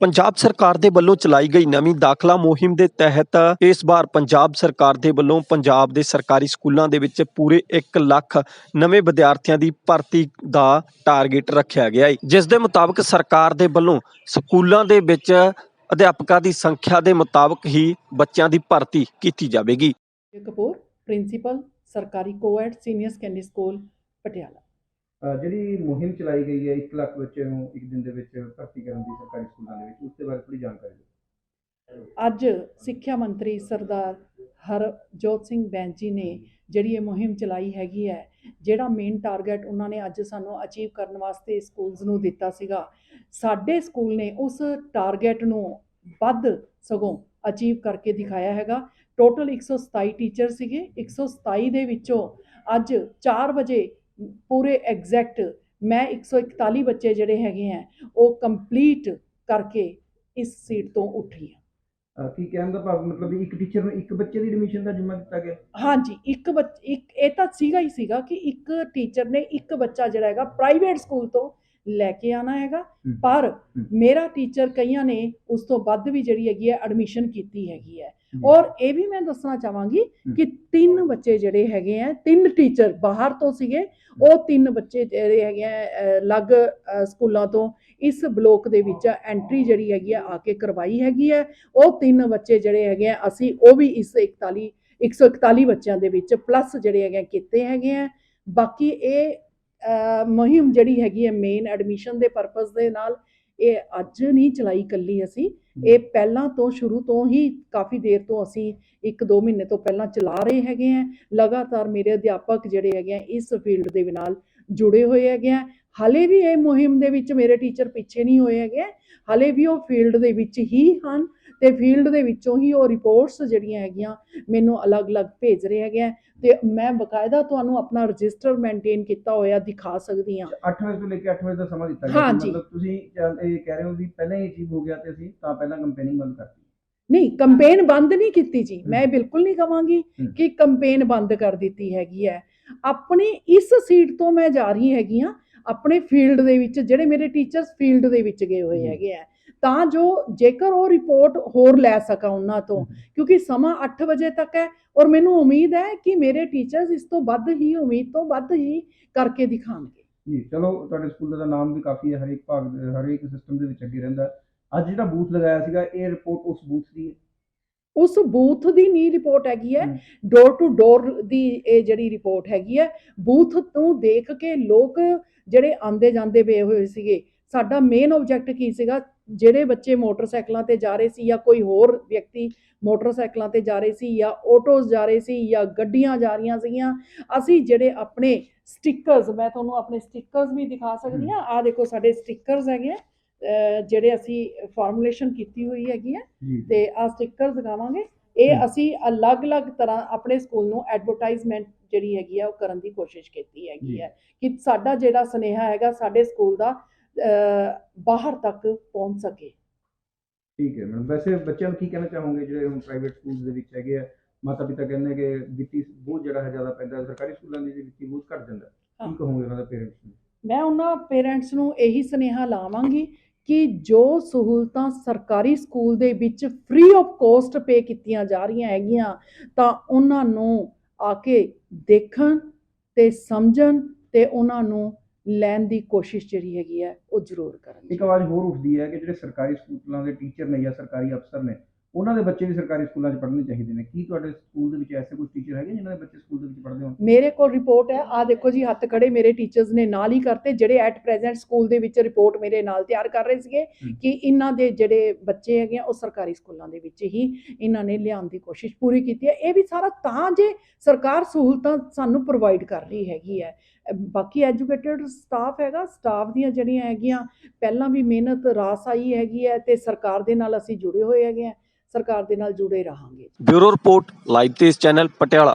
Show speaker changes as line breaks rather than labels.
ਪੰਜਾਬ ਸਰਕਾਰ ਦੇ ਵੱਲੋਂ ਚਲਾਈ ਗਈ ਨਵੀਂ ਦਾਖਲਾ ਮੁਹਿੰਮ ਦੇ ਤਹਿਤ ਇਸ ਵਾਰ ਪੰਜਾਬ ਸਰਕਾਰ ਦੇ ਵੱਲੋਂ ਪੰਜਾਬ ਦੇ ਸਰਕਾਰੀ ਸਕੂਲਾਂ ਦੇ ਵਿੱਚ ਪੂਰੇ 1 ਲੱਖ ਨਵੇਂ ਵਿਦਿਆਰਥੀਆਂ ਦੀ ਭਰਤੀ ਦਾ ਟਾਰਗੇਟ ਰੱਖਿਆ ਗਿਆ ਹੈ। ਜਿਸ ਦੇ ਮੁਤਾਬਕ ਸਰਕਾਰ ਦੇ ਵੱਲੋਂ ਸਕੂਲਾਂ ਦੇ ਵਿੱਚ ਅਧਿਆਪਕਾਂ ਦੀ ਸੰਖਿਆ ਦੇ ਮੁਤਾਬਕ ਹੀ ਬੱਚਿਆਂ ਦੀ ਭਰਤੀ ਕੀਤੀ ਜਾਵੇਗੀ।
ਕਪੂਰ, ਪ੍ਰਿੰਸੀਪਲ, ਸਰਕਾਰੀ coed senior secondary school, Patiala.
ਅਹ ਜਿਹੜੀ ਮੁਹਿੰਮ ਚਲਾਈ ਗਈ ਹੈ 1 ਲੱਖ ਬੱਚੇ ਨੂੰ ਇੱਕ ਦਿਨ ਦੇ ਵਿੱਚ ਭਰਤੀ ਕਰਨ ਦੀ ਸਰਕਾਰੀ ਸਕੂਲਾਂ ਦੇ ਵਿੱਚ, ਉਸ ਦੇ ਬਾਰੇ ਥੋੜੀ ਜਾਣਕਾਰੀ ਦਿਓ।
ਅੱਜ ਸਿੱਖਿਆ ਮੰਤਰੀ ਸਰਦਾਰ ਹਰਜੋਤ ਸਿੰਘ ਬੈਂਚੀ ਨੇ ਜਿਹੜੀ ਇਹ ਮੁਹਿੰਮ ਚਲਾਈ ਹੈਗੀ ਹੈ, ਜਿਹੜਾ ਮੇਨ ਟਾਰਗੇਟ ਉਹਨਾਂ ਨੇ ਅੱਜ ਸਾਨੂੰ ਅਚੀਵ ਕਰਨ ਵਾਸਤੇ ਸਕੂਲਸ ਨੂੰ ਦਿੱਤਾ ਸੀਗਾ, ਸਾਡੇ ਸਕੂਲ ਨੇ ਉਸ ਟਾਰਗੇਟ ਨੂੰ ਵੱਧ ਸਗੋਂ ਅਚੀਵ ਕਰਕੇ ਦਿਖਾਇਆ ਹੈਗਾ। ਟੋਟਲ 127 ਟੀਚਰ ਸੀਗੇ 127 ਦੇ ਵਿੱਚੋਂ ਅੱਜ 4 ਵਜੇ ਪੂਰੇ ਐਗਜ਼ੈਕਟ ਮੈਂ 141 ਬੱਚੇ ਜਿਹੜੇ ਹੈਗੇ ਆ ਉਹ ਕੰਪਲੀਟ ਕਰਕੇ ਇਸ ਸੀਟ ਤੋਂ ਉੱਠੀ
ਅਹ ਕੀ ਕਹਿਣ ਦਾ ਭਾਵ ਮਤਲਬ ਇੱਕ ਟੀਚਰ ਨੂੰ ਇੱਕ ਬੱਚੇ ਦੀ ਐਡਮਿਸ਼ਨ ਦਾ ਜ਼ਿੰਮਾ ਦਿੱਤਾ ਗਿਆ?
ਹਾਂਜੀ ਇੱਕ ਬੱਚ ਇੱਕ ਇਹ ਤਾਂ ਸੀਗਾ ਹੀ ਸੀਗਾ ਕਿ ਇੱਕ ਟੀਚਰ ਨੇ ਇੱਕ ਬੱਚਾ ਜਿਹੜਾ ਹੈਗਾ ਪ੍ਰਾਈਵੇਟ ਸਕੂਲ ਤੋਂ ਲੈ ਕੇ ਆਣਾ ਹੈਗਾ। ਪਰ ਮੇਰਾ ਟੀਚਰ ਕਈਆਂ ਨੇ ਉਸ ਤੋਂ ਵੱਧ ਵੀ ਜਿਹੜੀ ਹੈਗੀ ਹੈ ਐਡਮਿਸ਼ਨ ਕੀਤੀ ਹੈਗੀ ਹੈ। ਔਰ ਇਹ ਵੀ ਮੈਂ ਦੱਸਣਾ ਚਾਹਾਂਗੀ ਕਿ ਤਿੰਨ ਬੱਚੇ ਜਿਹੜੇ ਹੈਗੇ ਆ ਤਿੰਨ ਟੀਚਰ ਬਾਹਰ ਤੋਂ ਸੀਗੇ। ਉਹ ਤਿੰਨ ਬੱਚੇ ਜਿਹੜੇ ਹੈਗੇ ਆ ਅਹ, ਸਕੂਲਾਂ ਤੋਂ ਇਸ ਬਲੋਕ ਦੇ ਵਿੱਚ ਐਂਟਰੀ ਜਿਹੜੀ ਹੈਗੀ ਆ ਆ ਕੇ ਕਰਵਾਈ ਹੈਗੀ ਹੈ। ਉਹ ਤਿੰਨ ਬੱਚੇ ਜਿਹੜੇ ਹੈਗੇ ਆ ਅਸੀਂ ਉਹ ਵੀ ਇਸ 41 141 ਬੱਚਿਆਂ ਦੇ ਵਿੱਚ ਪਲੱਸ ਜਿਹੜੇ ਹੈਗੇ ਕੀਤੇ ਹੈਗੇ ਆ ਬਾਕੀ ਇਹ ਮੁਹਿੰਮ ਜਿਹੜੀ ਹੈਗੀ ਹੈ ਮੇਨ ਐਡਮਿਸ਼ਨ ਦੇ ਪਰਪਸ ਦੇ ਨਾਲ ਇਹ ਅੱਜ ਨਹੀਂ ਚਲਾਈ ਕੱਲੀ ਅਸੀਂ। ਇਹ ਪਹਿਲਾਂ ਤੋਂ ਸ਼ੁਰੂ ਤੋਂ ਹੀ ਕਾਫੀ ਦੇਰ ਤੋਂ ਅਸੀਂ ਇੱਕ ਦੋ ਮਹੀਨੇ ਤੋਂ ਪਹਿਲਾਂ ਚਲਾ ਰਹੇ ਹੈਗੇ ਆ ਲਗਾਤਾਰ ਮੇਰੇ ਅਧਿਆਪਕ ਜਿਹੜੇ ਹੈਗੇ ਆ ਇਸ ਫੀਲਡ ਦੇ ਨਾਲ ਜੁੜੇ ਹੋਏ ਹੈਗੇ ਆ। ਹਲੇ ਵੀ ਇਹ ਮੁਹਿੰਮ ਦੇ ਵਿੱਚ ਮੇਰੇ ਟੀਚਰ ਪਿੱਛੇ ਨਹੀਂ ਹੋਏ ਹੈਗੇ। ਹਲੇ ਵੀ ਉਹ ਫੀਲਡ ਦੇ ਵਿੱਚ ਹੀ ਹਨ। ਤੇ ਫੀਲਡ ਦੇ ਵਿੱਚੋਂ ਹੀ ਉਹ ਰਿਪੋਰਟਸ ਜਿਹੜੀਆਂ ਹੈਗੀਆਂ ਮੈਨੂੰ ਅਲੱਗ-ਅਲੱਗ ਭੇਜ ਰਹੇ ਹੈਗੇ ਤੇ ਮੈਂ ਬਕਾਇਦਾ ਤੁਹਾਨੂੰ ਆਪਣਾ ਰਜਿਸਟਰ ਮੇਨਟੇਨ ਕੀਤਾ ਹੋਇਆ ਦਿਖਾ ਸਕਦੀ ਹਾਂ
8 ਵਜੇ ਤੋਂ ਲੈ ਕੇ 8 ਵਜੇ ਦਾ ਸਮਾਂ ਦਿੱਤਾ ਗਿਆ। ਮਤਲਬ ਤੁਸੀਂ ਇਹ ਕਹਿ ਰਹੇ ਹੋ ਵੀ ਪਹਿਲਾਂ ਹੀ ਅਚੀਵ ਹੋ ਗਿਆ ਤੇ ਅਸੀਂ ਤਾਂ ਪਹਿਲਾਂ ਕੰਪੇਨਿੰਗ ਬੰਦ ਕਰਤੀ
ਨਹੀਂ ਕੰਪੇਨ ਬੰਦ ਨਹੀਂ ਕੀਤੀ ਜੀ ਮੈਂ। ਬਿਲਕੁਲ ਨਹੀਂ ਕਵਾਂਗੀ
ਹਮ।
ਕਿ ਕੰਪੇਨ ਬੰਦ ਕਰ ਦਿੱਤੀ ਹੈਗੀ ਹੈ ਆਪਣੀ ਇਸ ਸੀਟ ਤੋਂ ਮੈਂ ਜਾ ਰਹੀ ਹੈਗੀ ਆ ਆਪਣੇ ਫੀਲਡ ਦੇ ਵਿੱਚ ਜਿਹੜੇ ਮੇਰੇ ਟੀਚਰਸ ਫੀਲਡ ਦੇ ਵਿੱਚ ਗਏ ਹੋਏ। ਹੈਗੇ ਆ ਤਾਂ ਜੋ ਜੇਕਰ ਉਹ ਰਿਪੋਰਟ ਹੋਰ ਲੈ ਸਕਾਂ ਉਹਨਾਂ ਤੋਂ। ਕਿਉਂਕਿ ਸਮਾਂ 8 ਵਜੇ ਤੱਕ ਹੈ ਔਰ ਮੈਨੂੰ ਉਮੀਦ ਹੈ ਕਿ ਮੇਰੇ ਟੀਚਰਸ ਇਸ ਤੋਂ ਵੱਧ ਹੀ ਉਮੀਦ ਤੋਂ ਵੱਧ ਹੀ ਕਰਕੇ ਦਿਖਾਣਗੇ
ਜੀ ਚਲੋ ਤੁਹਾਡੇ ਸਕੂਲ ਦਾ ਨਾਮ ਵੀ ਕਾਫੀ ਹੈ ਹਰੇਕ ਭਾਗ ਹਰੇਕ ਸਿਸਟਮ ਦੇ ਵਿੱਚ ਅੱਗੇ ਰਹਿੰਦਾ। ਅੱਜ ਜਿਹੜਾ ਬੂਥ ਲਗਾਇਆ ਸੀਗਾ ਇਹ ਰਿਪੋਰਟ ਉਸ ਬੂਥ ਦੀ ਹੈ
ਉਸ ਬੂਥ ਦੀ ਨੀ ਰਿਪੋਰਟ ਹੈਗੀ ਹੈ। ਡੋਰ ਟੂ ਡੋਰ ਦੀ ਇਹ ਜਿਹੜੀ ਰਿਪੋਰਟ ਹੈਗੀ ਹੈ ਬੂਥ ਤੋਂ ਦੇਖ ਕੇ ਲੋਕ ਜਿਹੜੇ ਆਂਦੇ ਜਾਂਦੇ ਪਏ ਹੋਏ ਸੀਗੇ ਸਾਡਾ ਮੇਨ ਆਬਜੈਕਟ ਕੀ ਸੀਗਾ ਜਿਹੜੇ ਬੱਚੇ ਮੋਟਰਸਾਈਕਲਾਂ ਤੇ ਜਾ ਰਹੇ ਸੀ ਜਾਂ ਕੋਈ ਹੋਰ ਵਿਅਕਤੀ ਮੋਟਰਸਾਈਕਲਾਂ ਤੇ ਜਾ ਰਹੇ ਸੀ ਜਾਂ ਆਟੋਜ਼ ਜਾ ਰਹੇ ਸੀ ਜਾਂ ਗੱਡੀਆਂ ਜਾ ਰਹੀਆਂ ਸੀਗੀਆਂ ਅਸੀਂ ਜਿਹੜੇ ਆਪਣੇ ਸਟickers ਮੈਂ ਤੁਹਾਨੂੰ ਆਪਣੇ ਸਟickers ਵੀ ਦਿਖਾ ਸਕਦੀ ਹਾਂ ਆਹ ਦੇਖੋ ਸਾਡੇ ਸਟickers ਹੈਗੇ ਆ, ਜਿਹੜੇ ਅਸੀਂ ਫਾਰਮੂਲੇਸ਼ਨ ਕੀਤੀ ਹੋਈ ਹੈਗੀ ਹੈ ਤੇ ਆ ਸਟickers ਦਿਖਾਵਾਂਗੇ ਇਹ। ਅਸੀਂ ਅਲੱਗ-ਅਲੱਗ ਤਰ੍ਹਾਂ ਆਪਣੇ ਸਕੂਲ ਨੂੰ ਐਡਵਰਟਾਈਜ਼ਮੈਂਟ ਜਿਹੜੀ ਹੈਗੀ ਆ ਉਹ ਕਰਨ ਦੀ ਕੋਸ਼ਿਸ਼ ਕੀਤੀ ਹੈਗੀ। ਹੈ ਕਿ ਸਾਡਾ ਜਿਹੜਾ ਸੁਨੇਹਾ ਹੈਗਾ ਸਾਡੇ ਸਕੂਲ ਦਾ ਬਾਹਰ ਤੱਕ ਪਹੁੰਚ ਸਕੇ।
ਠੀਕ ਹੈ ਮੈਡਮ ਵੈਸੇ ਬੱਚਿਆਂ ਨੂੰ ਕੀ ਕਹਿਣਾ ਚਾਹੋਗੇ? ਜਿਹੜੇ ਹੁਣ ਪ੍ਰਾਈਵੇਟ ਸਕੂਲ ਦੇ ਵਿੱਚ ਹੈਗੇ ਆ ਮਾਤਾ ਪਿਤਾ ਕਹਿੰਦੇ ਕਿ ਵਿੱਤੀ ਬੋਝ ਜਿਹੜਾ ਹੈ ਜ਼ਿਆਦਾ ਪੈਂਦਾ ਸਰਕਾਰੀ ਸਕੂਲਾਂ ਦੀ ਵਿੱਤੀ ਬੋਝ ਘਟ ਜਾਂਦਾ। ਕੀ ਕਹੋਗੇ ਉਹਨਾਂ ਦਾ ਪੇਰੈਂਟਸ ਨੂੰ?
ਮੈਂ ਉਹਨਾਂ ਪੇਰੈਂਟਸ ਨੂੰ ਇਹੀ ਸੁਨੇਹਾ ਲਾਵਾਂਗੀ ਕਿ ਜੋ ਸਹੂਲਤਾਂ ਸਰਕਾਰੀ ਸਕੂਲ ਦੇ ਵਿੱਚ ਫ੍ਰੀ ਆਫ ਕੋਸਟ ਪੇ ਕੀਤੀਆਂ ਜਾ ਰਹੀਆਂ ਹੈਗੀਆਂ ਤਾਂ ਉਹਨਾਂ ਨੂੰ ਆ ਕੇ ਦੇਖਣ ਤੇ ਸਮਝਣ ਤੇ ਉਹਨਾਂ ਨੂੰ ਲੈਣ ਦੀ ਕੋਸ਼ਿਸ਼ ਜਿਹੜੀ ਹੈਗੀ ਹੈ, ਉਹ ਜ਼ਰੂਰ ਕਰਨ
ਇੱਕ ਆਵਾਜ਼ ਹੋਰ ਉੱਠਦੀ ਹੈ ਕਿ ਜਿਹੜੇ ਸਰਕਾਰੀ ਸਕੂਲਾਂ ਦੇ ਟੀਚਰ ਨੇ ਜਾਂ ਸਰਕਾਰੀ ਅਫਸਰ ਨੇ ਉਹਨਾਂ ਦੇ ਬੱਚੇ ਵੀ ਸਰਕਾਰੀ ਸਕੂਲਾਂ 'ਚ ਪੜ੍ਹਨੇ ਚਾਹੀਦੇ ਨੇ। ਕੀ ਤੁਹਾਡੇ ਸਕੂਲ ਦੇ ਵਿੱਚ ਐਸੇ ਕੋਈ ਟੀਚਰ ਹੈਗੇ ਜਿਨ੍ਹਾਂ ਦੇ ਬੱਚੇ ਸਕੂਲ ਦੇ ਵਿੱਚ ਪੜ੍ਹਦੇ ਹੋਣ
ਮੇਰੇ ਕੋਲ ਰਿਪੋਰਟ ਹੈ। ਆ ਦੇਖੋ ਜੀ ਹੱਥ ਖੜੇ ਮੇਰੇ ਟੀਚਰਸ ਨੇ ਨਾਲ ਹੀ ਕਰਤੇ ਜਿਹੜੇ ਐਟ ਪ੍ਰੈਜ਼ੈਂਟ ਸਕੂਲ ਦੇ ਵਿੱਚ ਰਿਪੋਰਟ ਮੇਰੇ ਨਾਲ ਤਿਆਰ ਕਰ ਰਹੇ ਸੀਗੇ। ਕਿ ਇਹਨਾਂ ਦੇ ਜਿਹੜੇ ਬੱਚੇ ਹੈਗੇ ਆ ਉਹ ਸਰਕਾਰੀ ਸਕੂਲਾਂ ਦੇ ਵਿੱਚ ਹੀ ਇਹਨਾਂ ਨੇ ਲਿਆਉਣ ਦੀ ਕੋਸ਼ਿਸ਼ ਪੂਰੀ ਕੀਤੀ ਹੈ। ਇਹ ਵੀ ਸਾਰਾ ਤਾਂ ਜੇ ਸਰਕਾਰ ਸਹੂਲਤਾਂ ਸਾਨੂੰ ਪ੍ਰੋਵਾਈਡ ਕਰ ਰਹੀ ਹੈਗੀ ਹੈ। ਬਾਕੀ ਐਜੂਕੇਟਡ ਸਟਾਫ ਹੈਗਾ ਸਟਾਫ ਦੀਆਂ ਜਿਹੜੀਆਂ ਹੈਗੀਆਂ ਪਹਿਲਾਂ ਵੀ ਮਿਹਨਤ ਰਾਸ ਆਈ ਹੈਗੀ ਹੈ ਤੇ ਸਰਕਾਰ ਦੇ ਨਾਲ ਅਸੀਂ ਜੁੜੇ ਹੋਏ ਹੈਗੇ ਆ ਸਰਕਾਰ ਦੇ ਨਾਲ ਜੁੜੇ ਰਹਾਂਗੇ।
ਬਿਊਰੋ ਰਿਪੋਰਟ ਲਾਈਵ ਤੇਜ਼ ਚੈਨਲ ਪਟਿਆਲਾ।